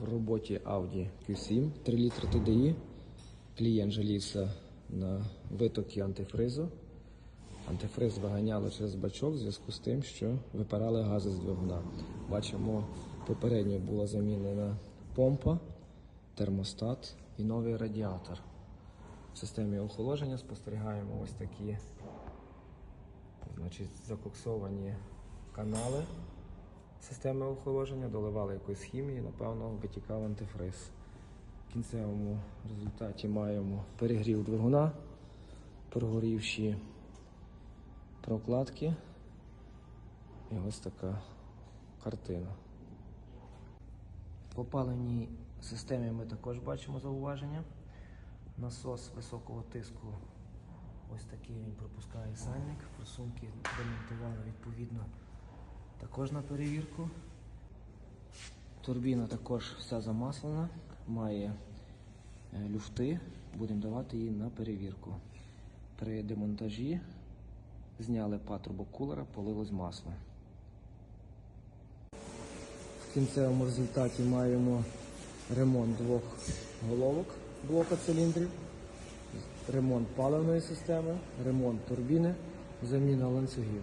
в роботі Audi Q7 3 літри TDI. Клієнт жалівся на витоки антифризу. Антифриз виганяли через бачок в зв'язку з тим, що випирали гази з двигуна. Бачимо, попередньо була замінена помпа, термостат і новий радіатор. В системі охолодження спостерігаємо ось такі значить, закоксовані канали системи охолодження, доливали якоїсь хімії, напевно, витікав антифриз. В кінцевому результаті маємо перегрів двигуна, прогорівші прокладки і ось така картина. В опаленій системі ми також бачимо зауваження. Насос високого тиску ось такий він пропускає сальник. Форсунки демонтували відповідно також на перевірку. Турбіна також вся замаслена, має е, люфти, будемо давати її на перевірку. При демонтажі зняли патрубок кулера, полилось масло. В кінцевому результаті маємо ремонт двох головок блока циліндрів, ремонт паливної системи, ремонт турбіни, заміна ланцюгів.